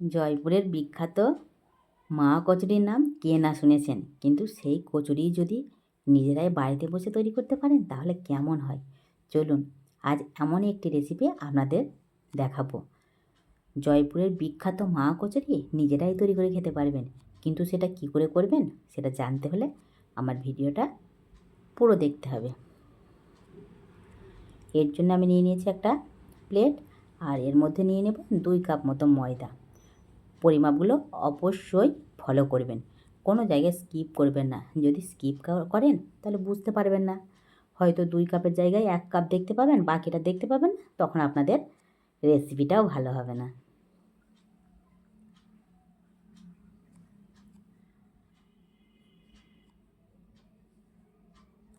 জয়পুরের বিখ্যাত মা কচুরির নাম কে না শুনেছেন? কিন্তু সেই কচুরি যদি নিজেরাই বাড়িতে বসে তৈরি করতে পারেন, তাহলে কেমন হয়? চলুন, আজ এমনই একটি রেসিপি আপনাদের দেখাবো। জয়পুরের বিখ্যাত মা কচুরি নিজেরাই তৈরি করে খেতে পারবেন। কিন্তু সেটা কি করে করবেন, সেটা জানতে হলে আমার ভিডিওটা পুরো দেখতে হবে। এর জন্য আমি নিয়ে নিয়েছি একটা প্লেট আর এর মধ্যে নিয়ে নেব দুই কাপ মতো ময়দা। পরিমাপগুলো অবশ্যই ফলো করবেন। কোনো জায়গায় স্কিপ করবেন না। যদি স্কিপ করেন, তাহলে বুঝতে পারবেন না। হয়তো দুই কাপের জায়গায় এক কাপ দেখতে পাবেন, বাকিটা দেখতে পাবেন তখন আপনাদের রেসিপিটাও ভালো হবে না।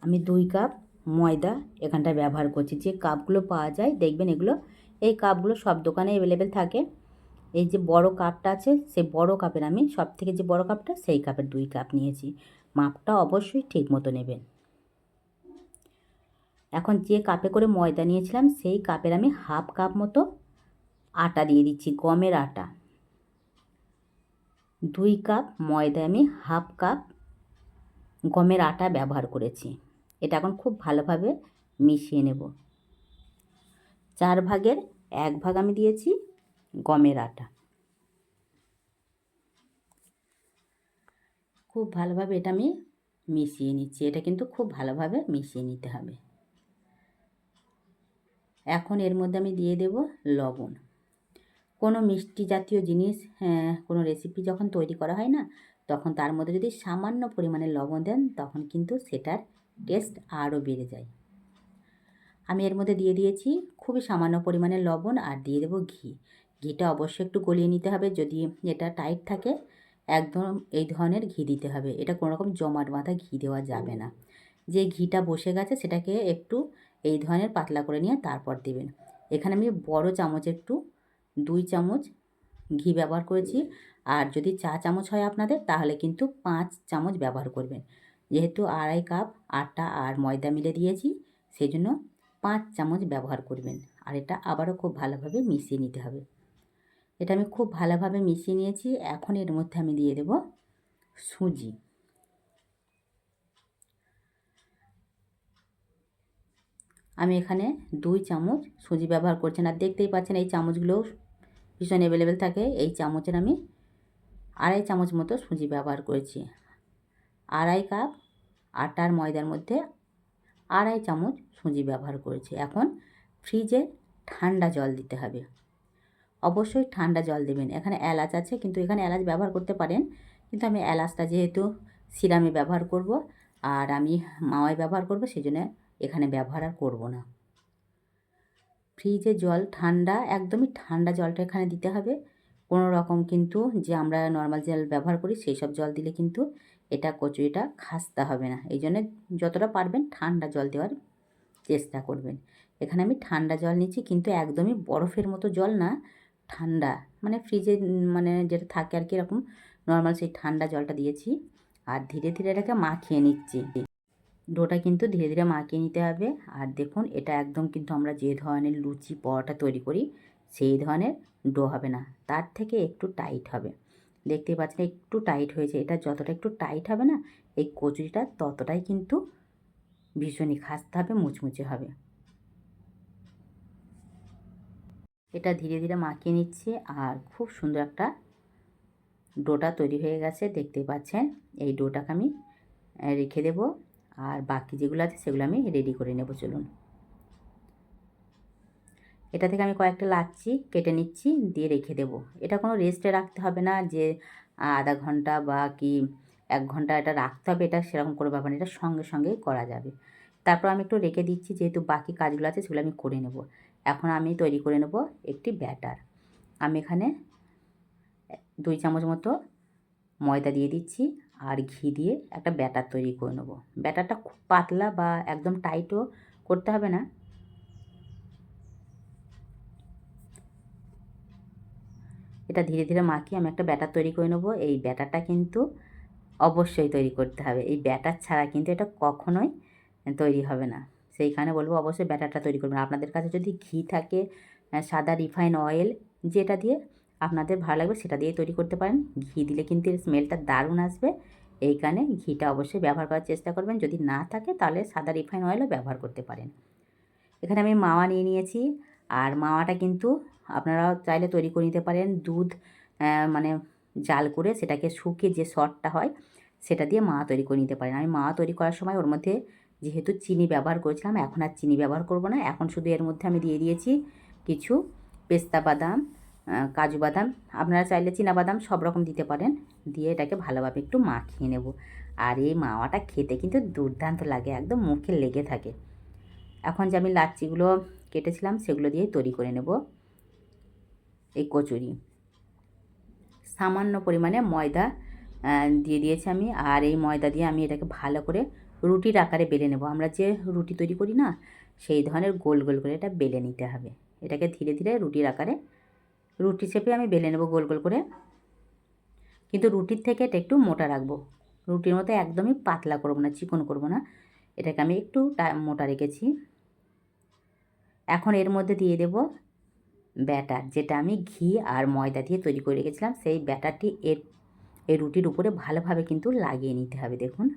আমি দুই কাপ ময়দা এখানটায় ব্যবহার করছি। যে কাপগুলো পাওয়া যায়, দেখবেন এগুলো, এই কাপগুলো সব দোকানে অ্যাভেলেবেল থাকে। এই যে বড় কাপটা আছে, সেই বড় কাপের আমি সব থেকে যে বড় কাপটা, সেই কাপের দুই কাপ নিয়েছি। মাপটা অবশ্যই ঠিক মতো নেবেন। এখন যে কাপে করে ময়দা নিয়েছিলাম, সেই কাপের আমি হাফ কাপ মতো আটা দিয়ে দিচ্ছি, গমের আটা। দুই কাপ ময়দা আমি হাফ কাপ গমের আটা ব্যবহার করেছি। এটা এখন খুব ভালোভাবে মিশিয়ে নেব। চার ভাগের এক ভাগ আমি দিয়েছি গমের আটা। খুব ভালোভাবে এটা আমি মিশিয়ে নিচ্ছি। এটা কিন্তু খুব ভালোভাবে মিশিয়ে নিতে হবে। এখন এর মধ্যে আমি দিয়ে দেব লবণ। কোনো মিষ্টি জাতীয় জিনিস হ্যাঁ, কোনো রেসিপি যখন তৈরি করা হয় না তখন তার মধ্যে যদি সামান্য পরিমাণে লবণ দেন তখন কিন্তু সেটার টেস্ট আরও বেড়ে যায়। আমি এর মধ্যে দিয়ে দিয়েছি খুবই সামান্য পরিমাণে লবণ আর দিয়ে দেবো ঘি। ঘিটা অবশ্যই একটু গলিয়ে নিতে হবে। যদি এটা টাইট থাকে, একদম এই ধরনের ঘি দিতে হবে। এটা কোনো রকম জমাট বাঁধা ঘি দেওয়া যাবে না। যে ঘিটা বসে গেছে, সেটাকে একটু এই ধরনের পাতলা করে নিয়ে তারপর দেবেন। এখানে আমি বড় চামচ একটু, দুই চামচ ঘি ব্যবহার করেছি। আর যদি চা চামচ হয় আপনাদের, তাহলে কিন্তু পাঁচ চামচ ব্যবহার করবেন। যেহেতু আড়াই কাপ আটা আর ময়দা মিলে দিয়েছি, সেই জন্য পাঁচ চামচ ব্যবহার করবেন। আর এটা আবারও খুব ভালোভাবে মিশিয়ে নিতে হবে। এটা আমি খুব ভালোভাবে মিশিয়ে নিয়েছি। এখন এর মধ্যে আমি দিয়ে দেব সুজি। আমি এখানে দুই চামচ সুজি ব্যবহার করছেন আর দেখতেই পাচ্ছেন এই চামচগুলোও ভীষণ অ্যাভেলেবেল থাকে। এই চামচের আমি আড়াই চামচ মতো সুজি ব্যবহার করেছি। আড়াই কাপ আটার ময়দার মধ্যে আড়াই চামচ সুজি ব্যবহার করেছি। এখন ফ্রিজে ঠান্ডা জল দিতে হবে। অবশ্যই ঠান্ডা জল দেবেন। এখানে এলাচ আছে, কিন্তু এখানে এলাচ ব্যবহার করতে পারেন। কিন্তু আমি এলাচটা যেহেতু সিরামে ব্যবহার করব, আর আমি মাওয়ায় ব্যবহার করব সেই জন্য এখানে ব্যবহার আর করব না। ফ্রিজে জল ঠান্ডা, একদমই ঠান্ডা জলটা এখানে দিতে হবে। কোনো রকম কিন্তু যে আমরা নর্মাল জল ব্যবহার করি সেই সব জল দিলে কিন্তু এটা কচুরিটা খাস্তা হবে না। এই জন্য যতটা পারবেন ঠান্ডা জল দেওয়ার চেষ্টা করবেন। এখানে আমি ঠান্ডা জল নিচ্ছি, কিন্তু একদমই বরফের মতো জল না। ঠান্ডা মানে ফ্রিজে মানে যেটা থাকে আর কি এরকম নর্মাল সেই ঠান্ডা জলটা দিয়েছি আর ধীরে ধীরে এটাকে মাখিয়ে নিচ্ছি। ডোটা কিন্তু ধীরে ধীরে মাখিয়ে নিতে হবে আর দেখুন এটা একদম কিন্তু আমরা যে ধরনের লুচি, পরোটা তৈরি করি সেই ধরনের ডো হবে না, তার থেকে একটু টাইট হবে। দেখতে পাচ্ছেন একটু টাইট হয়েছে, এটা যতটা একটু টাইট হবে না, এই কচুরিটা ততটাই কিন্তু ভীষণই, খাসতে হবে, মুচমুচে হবে। এটা ধীরে ধীরে মাখিয়ে নিচ্ছি আর খুব সুন্দর একটা ডোটা তৈরি হয়ে গেছে, দেখতে পাচ্ছেন? এই ডোটাকে আমি রেখে দেব আর বাকি যেগুলো আছে সেগুলো আমি রেডি করে নেব, চলুন। এটা থেকে আমি কয়েকটা লাচ্ছি কেটে নিচ্ছি, দিয়ে রেখে দেব। এটা কোনো রেস্টে রাখতে হবে না যে আধা ঘণ্টা বা কি এক ঘণ্টা এটা রাখতে হবে, এটা সেরকম করে ব্যাপার এটা সঙ্গে সঙ্গে করা যাবে। তারপর আমি একটু রেখে দিচ্ছি, যেহেতু বাকি কাজগুলো আছে সেগুলো আমি করে নেব। এখন আমি তৈরি করে নেব একটি ব্যাটার। আমি এখানে দুই চামচ মতো ময়দা দিয়ে দিচ্ছি আর ঘি দিয়ে একটা ব্যাটার তৈরি করে নেব। ব্যাটারটা খুব পাতলা বা একদম টাইটও করতে হবে না। এটা ধীরে ধীরে মাখিয়ে আমি একটা ব্যাটার তৈরি করে নেব। এই ব্যাটারটা কিন্তু অবশ্যই তৈরি করতে হবে। এই ব্যাটার ছাড়া কিন্তু এটা কখনোই তৈরি হবে না। সেইখানে বলব অবশ্যই ব্যাটারটা তৈরি করবেন। আপনাদের কাছে যদি ঘি থাকে সাদা রিফাইন অয়েল যেটা দিয়ে আপনাদের ভালো লাগবে সেটা দিয়ে তৈরি করতে পারেন। ঘি দিলে কিন্তু এর স্মেলটা দারুণ আসবে। এইখানে ঘিটা অবশ্যই ব্যবহার করার চেষ্টা করবেন। যদি না থাকে তাহলে সাদা রিফাইন অয়েলও ব্যবহার করতে পারেন। এখানে আমি মাওয়া নিয়ে নিয়েছি। আর মাওয়াটা কিন্তু আপনারা চাইলে তৈরি করে নিতে পারেন। দুধ মানে জাল করে সেটাকে শুকিয়ে যে শটটা হয়, সেটা দিয়ে মাওয়া তৈরি করে নিতে পারেন। আমি মাওয়া তৈরি করার সময় ওর মধ্যে যেহেতু চিনি ব্যবহার করেছিলাম, এখন আর চিনি ব্যবহার করব না। এখন শুধু এর মধ্যে আমি দিয়ে দিয়েছি কিছু পেস্তা বাদাম কাজু বাদাম। আপনারা চাইলে বাদাম সব রকম দিতে পারেন। দিয়ে এটাকে ভালোভাবে একটু মাখিয়ে নেব। আর এই মাওয়াটা খেতে কিন্তু দুর্দান্ত লাগে, একদম মুখে লেগে থাকে। এখন যে আমি লাচ্ছিগুলো কেটেছিলাম, সেগুলো দিয়ে তৈরি করে নেব। এই কচুরি। সামান্য পরিমাণে ময়দা দিয়ে দিয়েছি আমি। আর এই ময়দা দিয়ে আমি এটাকে ভালো করে রুটির আকারে বেলে নেব। আমরা যে রুটি তৈরি করি না, সেই ধরনের গোল গোল করে এটা বেলে নিতে হবে। এটাকে ধীরে ধীরে রুটির আকারে, রুটি চেপে আমি বেলে নেব গোল গোল করে। কিন্তু রুটির থেকে এটা একটু মোটা রাখব। রুটির মতো একদমই পাতলা করব না, চিকন করব না। এটাকে আমি একটু মোটা রেখেছি। এখন এর মধ্যে দিয়ে দেব ব্যাটার, যেটা আমি ঘি আর ময়দা দিয়ে তৈরি করে রেখেছিলাম। সেই ব্যাটারটি এর, এই রুটির উপরে ভালোভাবে কিন্তু লাগিয়ে নিতে হবে, দেখুন।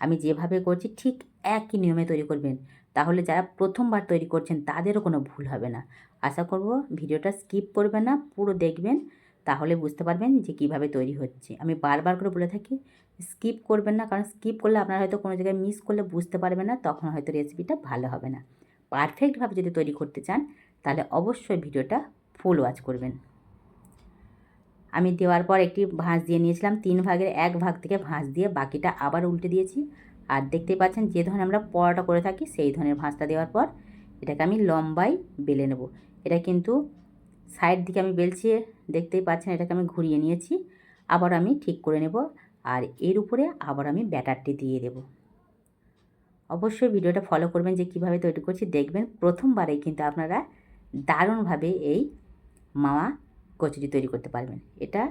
আমি যেভাবে করছি ঠিক একই নিয়মে তৈরি করবেন। তাহলে যারা প্রথমবার তৈরি করছেন তাদেরও কোনো ভুল হবে না। আশা করব ভিডিওটা স্কিপ করবেন না, পুরো দেখবেন। তাহলে বুঝতে পারবেন যে কীভাবে তৈরি হচ্ছে। আমি বারবার করে বলে থাকি, স্কিপ করবেন না। কারণ স্কিপ করলে আপনারা হয়তো কোনো জায়গায় মিস করলে বুঝতে পারবেন না, তখন হয়তো রেসিপিটা ভালো হবে না। পারফেক্টভাবে যদি তৈরি করতে চান, তাহলে অবশ্যই ভিডিওটা ফুল ওয়াচ করবেন। আমি দেওয়ার পর একটি ভাঁজ দিয়ে নিয়েছিলাম। তিন ভাগের এক ভাগ থেকে ভাঁজ দিয়ে বাকিটা আবার উল্টে দিয়েছি। আর দেখতে পাচ্ছেন, যে ধরনের আমরা পরোটা করে থাকি, সেই ধরনের ভাঁজটা দেওয়ার পর এটাকে আমি লম্বাই বেলে নেব। এটা কিন্তু সাইড দিকে আমি বেলছি, দেখতেই পাচ্ছেন, এটাকে আমি ঘুরিয়ে নিয়েছি। আবার আমি ঠিক করে নেব আর এর উপরে আবার আমি ব্যাটারটি দিয়ে দেব। অবশ্যই ভিডিওটা ফলো করবেন যে কীভাবে তৈরি করছি, দেখবেন। প্রথমবারেই কিন্তু আপনারা দারুণভাবে এই মাওয়া কচুরি তৈরি করতে পারবেন। এটা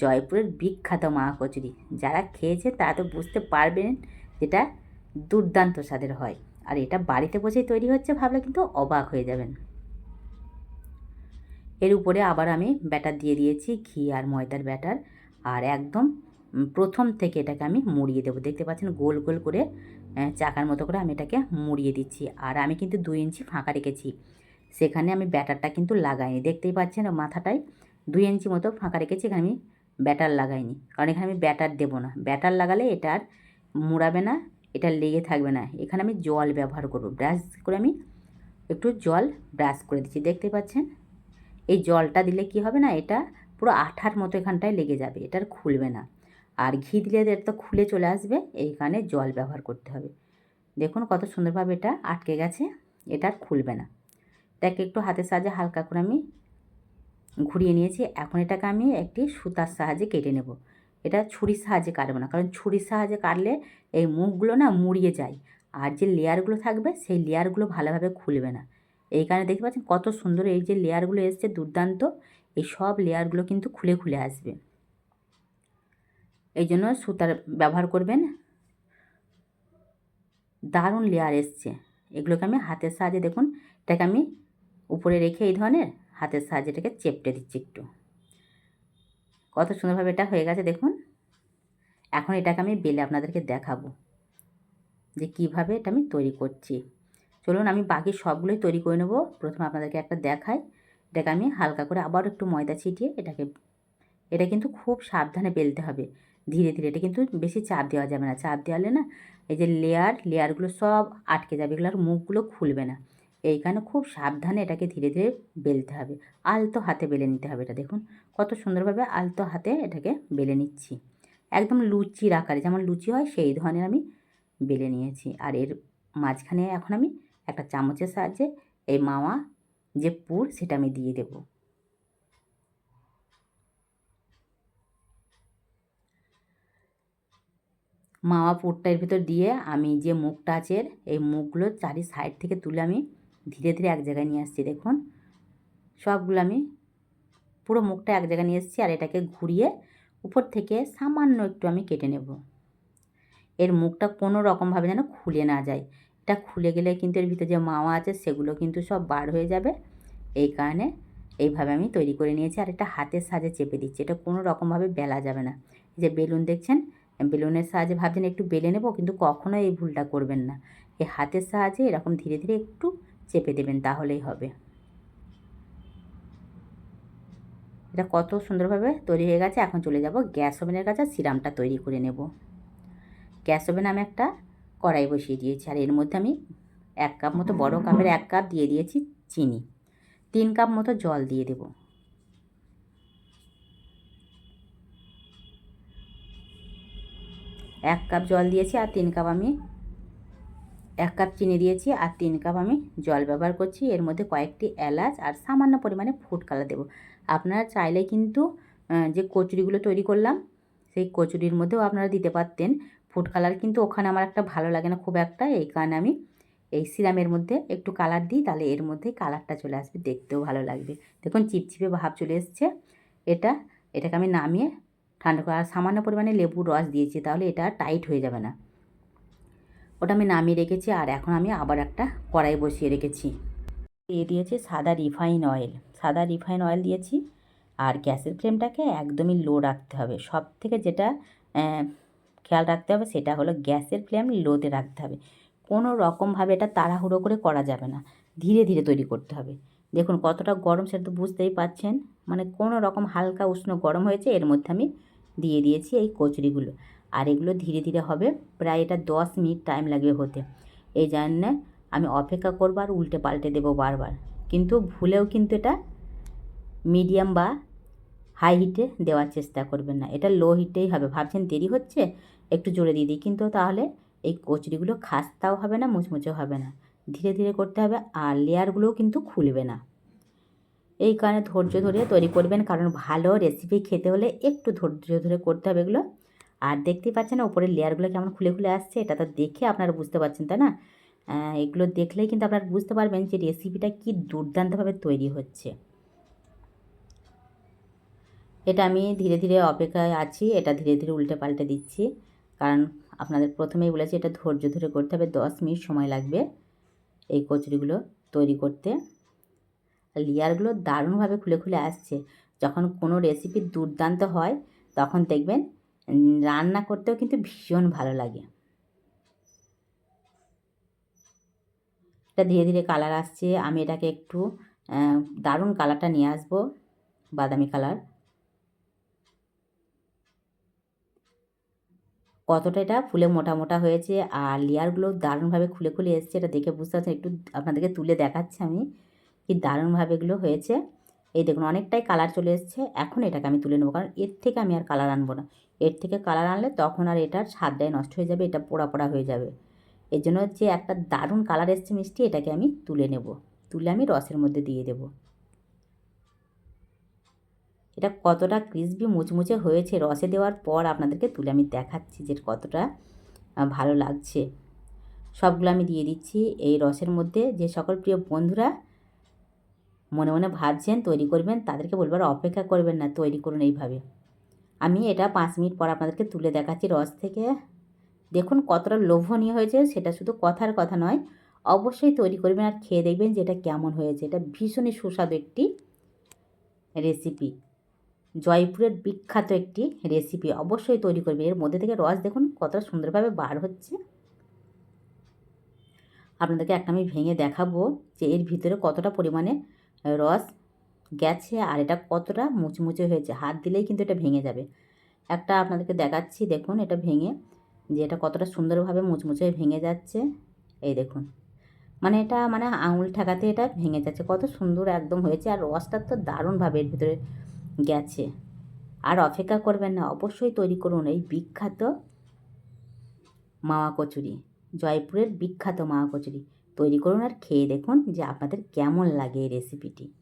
জয়পুরের বিখ্যাত মা কচুরি যারা খেয়েছে তারা তো বুঝতে পারবেন যেটা দুর্দান্ত স্বাদের হয়। আর এটা বাড়িতে বসেই তৈরি হচ্ছে ভাবলে কিন্তু অবাক হয়ে যাবেন। এর উপরে আবার আমি ব্যাটার দিয়ে দিয়েছি ঘি আর ময়দার ব্যাটার। আর একদম প্রথম থেকে এটাকে আমি মুড়িয়ে দেবো। দেখতে পাচ্ছেন গোল গোল করে চাকার মতো করে আমি এটাকে মুড়িয়ে দিচ্ছি। আর আমি কিন্তু দুই ইঞ্চি ফাঁকা রেখেছি। সেখানে আমি ব্যাটারটা কিন্তু লাগাইনি। দেখতেই পাচ্ছেন মাথাটায় দুই ইঞ্চি মতো ফাঁকা রেখেছি, এখানে আমি ব্যাটার লাগাইনি। কারণ এখানে আমি ব্যাটার দেবো না। ব্যাটার লাগালে এটা আর মুড়াবে না, এটা লেগে থাকবে না। এখানে আমি জল ব্যবহার করব। ব্রাশ করে আমি একটু জল ব্রাশ করে দিচ্ছি। দেখতে পাচ্ছেন? এই জলটা দিলে কি হবে না, এটা পুরো আঠার মতো এখানটায় লেগে যাবে। এটা আর খুলবে না। আর ঘি দিলে এটা তো খুলে চলে আসবে। এইখানে জল ব্যবহার করতে হবে। দেখুন কত সুন্দরভাবে এটা আটকে গেছে। এটা আর খুলবে না। এটাকে একটু হাতের সাহায্যে হালকা করে আমি ঘুরিয়ে নিয়েছি। এখন এটাকে আমি একটি সুতার সাহায্যে কেটে নেব। এটা ছুরির সাহায্যে কাটবো না, কারণ ছুরির সাহায্যে কাটলে এই মুখগুলো না মুড়িয়ে যায়। আর যে লেয়ারগুলো থাকবে, সেই লেয়ারগুলো ভালোভাবে খুলবে না। এই কারণে দেখতে পাচ্ছেন কত সুন্দর এই যে লেয়ারগুলো এসছে, দুর্দান্ত। এই সব লেয়ারগুলো কিন্তু খুলে খুলে আসবে। এই জন্য সুতার ব্যবহার করবেন। দারুণ লেয়ার এসছে। এগুলোকে আমি হাতের সাহায্যে দেখুন, এটাকে আমি উপরে রেখে এই ধরনের হাতের সাহায্যে এটাকে চেপটে দিচ্ছি একটু। কত সুন্দরভাবে এটা হয়ে গেছে দেখুন। এখন এটাকে আমি বেলে আপনাদেরকে দেখাবো যে কীভাবে এটা আমি তৈরি করছি। চলুন আমি বাকি সবগুলোই তৈরি করে নেব। প্রথমে আপনাদেরকে একটা দেখাই। এটাকে আমি হালকা করে আবার একটু ময়দা ছিটিয়ে এটাকে, এটা কিন্তু খুব সাবধানে বেলতে হবে। ধীরে ধীরে, এটা কিন্তু বেশি চাপ দেওয়া যাবে না। চাপ দেওয়ালে না এই যে লেয়ার লেয়ারগুলো সব আটকে যাবে। এগুলোর মুখগুলো খুলবে না। এইখানে খুব সাবধানে এটাকে ধীরে ধীরে বেলতে হবে। আলতো হাতে বেলে নিতে হবে এটা দেখুন। কত সুন্দরভাবে আলতো হাতে এটাকে বেলে নিচ্ছি। একদম লুচির আকারে, যেমন লুচি হয় সেই ধরনের আমি বেলে নিয়েছি। আর এর মাঝখানে এখন আমি একটা চামচের সাহায্যে এই মাওয়া যে পুর সেটা আমি দিয়ে দেব। মাওয়া পুরটা এর ভিতর দিয়ে আমি যে মুখটা আছে এই মুখগুলো চারি সাইড থেকে তুলে আমি ধীরে ধীরে এক জায়গায় নিয়ে আসছি, দেখুন। সবগুলো আমি পুরো মুখটা এক জায়গায় নিয়ে এসেছি আর এটাকে ঘুরিয়ে উপর থেকে সামান্য একটু আমি কেটে নেব। এর মুখটা কোনো রকমভাবে যেন খুলে না যায়। এটা খুলে গেলে কিন্তু এর ভিতরে যে মাওয়া আছে সেগুলো কিন্তু সব বার হয়ে যাবে। এই কারণে এইভাবে আমি তৈরি করে নিয়েছি আর এটা হাতের সাহায্যে চেপে দিচ্ছি। এটা কোনো রকমভাবে বেলা যাবে না। যে বেলুন দেখছেন? বেলুনের সাহায্যে ভাবছেন একটু বেলে নেব, কিন্তু কখনো এই ভুলটা করবেন না। এই হাতের সাহায্যে এরকম ধীরে ধীরে একটু চেপে দেবেন, তাহলেই হবে। এটা কত সুন্দরভাবে তৈরি হয়ে গেছে। এখন চলে যাব গ্যাস ওভেনের কাছে, সিরামটা তৈরি করে নেব। গ্যাস ওভেনে আমি একটা কড়াই বসিয়ে দিয়েছি, আর এর মধ্যে আমি এক কাপ মতো, বড় কাপের এক কাপ দিয়ে দিয়েছি চিনি। তিন কাপ মতো জল দিয়ে দেব। এক কাপ জল দিয়েছি, আর তিন কাপ আমি এক কাপ চিনি দিয়েছি আর তিন কাপ আমি জল ব্যবহার করছি। এর মধ্যে কয়েকটি এলাচ আর সামান্য পরিমাণে ফুড কালার দেবো। আপনারা চাইলে কিন্তু যে কচুরিগুলো তৈরি করলাম, সেই কচুরির মধ্যেও আপনারা দিতে পারতেন। ফুড কালার কিন্তু ওখানে আমার একটা ভালো লাগে না খুব একটা। এই কারণে আমি এই সিরামের মধ্যে একটু কালার দিই, তাহলে এর মধ্যে কালারটা চলে আসবে, দেখতেও ভালো লাগবে। দেখুন, চিপচিপে ভাব চলে এসছে। এটা, এটাকে আমি নামিয়ে ঠান্ডা করে, আর সামান্য পরিমাণে লেবুর রস দিয়েছি, তাহলে এটা টাইট হয়ে যাবে না। ওটা আমি নামিয়ে রেখেছি আর এখন আমি আবার একটা কড়াই বসিয়ে রেখেছি। দিয়ে দিয়েছি সাদা রিফাইন অয়েল। সাদা রিফাইন অয়েল দিয়েছি আর গ্যাসের ফ্লেমটাকে একদমই লো রাখতে হবে। সব থেকে যেটা খেয়াল রাখতে হবে সেটা হলো গ্যাসের ফ্লেম লোতে রাখতে হবে। কোনো রকমভাবে এটা তাড়াহুড়ো করে করা যাবে না। ধীরে ধীরে তৈরি করতে হবে। দেখুন কতটা গরম সেটা তো বুঝতেই পাচ্ছেন। মানে কোনো রকম হালকা উষ্ণ গরম হয়েছে, এর মধ্যে আমি দিয়ে দিয়েছি এই কচুরিগুলো। আর এগুলো ধীরে ধীরে হবে। প্রায় এটা দশ মিনিট টাইম লাগবে হতে। এই জন্যে আমি অপেক্ষা করব আর উল্টে পাল্টে দেবো বারবার। কিন্তু ভুলেও কিন্তু এটা মিডিয়াম বা হাই হিটে দেওয়ার চেষ্টা করবেন না। এটা লো হিটেই হবে। ভাবছেন দেরি হচ্ছে? একটু জোরে দিয়ে দিই। কিন্তু তাহলে এই কচুরিগুলো খাস্তাও হবে না, মুচমুচেও হবে না। ধীরে ধীরে করতে হবে আর লেয়ারগুলোও কিন্তু খুলবে না। এই কারণে ধৈর্য ধরে তৈরি করবেন। কারণ ভালো রেসিপি খেতে হলে একটু ধৈর্য ধরে করতে হবে এগুলো। আর দেখতেই পাচ্ছেন ওপরের লেয়ারগুলো কেমন খুলে খুলে আসছে, এটা তো দেখে আপনারা বুঝতে পারছেন, তাই না? এগুলো দেখলেই কিন্তু আপনারা বুঝতে পারবেন যে রেসিপিটা কি দুর্দান্তভাবে তৈরি হচ্ছে। এটা আমি ধীরে ধীরে অপেক্ষায় আছি, এটা ধীরে ধীরে উল্টে পাল্টে দিচ্ছি, কারণ আপনাদের প্রথমেই বলেছি এটা ধৈর্য ধরে করতে হবে, দশ মিনিট সময় লাগবে এই কচুরিগুলো তৈরি করতে। লেয়ারগুলো দারুণভাবে খুলে খুলে আসছে, যখন কোনো রেসিপি দুর্দান্ত হয়, তখন দেখবেন রান্না করতেও কিন্তু ভীষণ ভালো লাগে। এটা ধীরে ধীরে কালার আসছে। আমি এটাকে একটু দারুণ কালারটা নিয়ে আসব, বাদামি কালার কতটা এটা ফুলে মোটা মোটা হয়েছে আর লেয়ারগুলো দারুণভাবে খুলে খুলে এসছে। এটা দেখে বুঝতে পারছেন, একটু আপনাদেরকে তুলে দেখাচ্ছি আমি কি দারুণভাবে এগুলো হয়েছে। এই দেখুন, অনেকটাই কালার চলে এসছে। এখন এটাকে আমি তুলে নেব, কারণ এর থেকে আমি আর কালার আনব না। এর থেকে কালার আনলে তখন আর এটার স্বাদটাই নষ্ট হয়ে যাবে, এটা পোড়া পোড়া হয়ে যাবে। এর জন্য যে একটা দারুণ কালার এসছে মিষ্টি, এটাকে আমি তুলে নেব। তুলে আমি রসের মধ্যে দিয়ে দেব। এটা কতটা ক্রিসপি মুচমুচে হয়েছে রসে দেওয়ার পর আপনাদেরকে তুলে আমি দেখাচ্ছি যে কতটা ভালো লাগছে। সবগুলো আমি দিয়ে দিচ্ছি এই রসের মধ্যে। যে সকল প্রিয় বন্ধুরা মনে মনে ভাবছেন, তৈরি করবেন, তাদেরকে বলবার অপেক্ষা করবেন না, তৈরি করুন এইভাবে। আমি এটা পাঁচ মিনিট পর আপনাদেরকে তুলে দেখাচ্ছি রস থেকে। দেখুন কতটা লোভনীয় হয়েছে, সেটা শুধু কথার কথা নয়, অবশ্যই তৈরি করবেন আর খেয়ে দেখবেন যে এটা কেমন হয়েছে। এটা ভীষণই সুস্বাদু একটি রেসিপি জয়পুরের বিখ্যাত একটি রেসিপি অবশ্যই তৈরি করবে এর মধ্যে থেকে রস দেখুন কতটা সুন্দরভাবে বার হচ্ছে। আপনাদেরকে একটা আমি ভেঙে দেখাবো যে এর ভিতরে কতটা পরিমাণে রস গেছে আর এটা কতটা মুচমুচে হয়েছে। হাত দিলেই কিন্তু এটা ভেঙে যাবে। একটা আপনাদেরকে দেখাচ্ছি, দেখুন এটা ভেঙে যে এটা কতটা সুন্দরভাবে মুচমুচে ভেঙে যাচ্ছে। এই দেখুন। মানে এটা মানে আঙুল ঠেকাতে এটা ভেঙে যাচ্ছে। কত সুন্দর একদম হয়েছে আর রসটা তো দারুণভাবে এর ভিতরে গেছে। আর অপেক্ষা করবেন না, অবশ্যই তৈরি করুন এই বিখ্যাত মাওয়া কচুরি। জয়পুরের বিখ্যাত মাওয়া কচুরি। তৈরি করুন আর খেয়ে দেখুন যে আপনাদের কেমন লাগে এই রেসিপিটি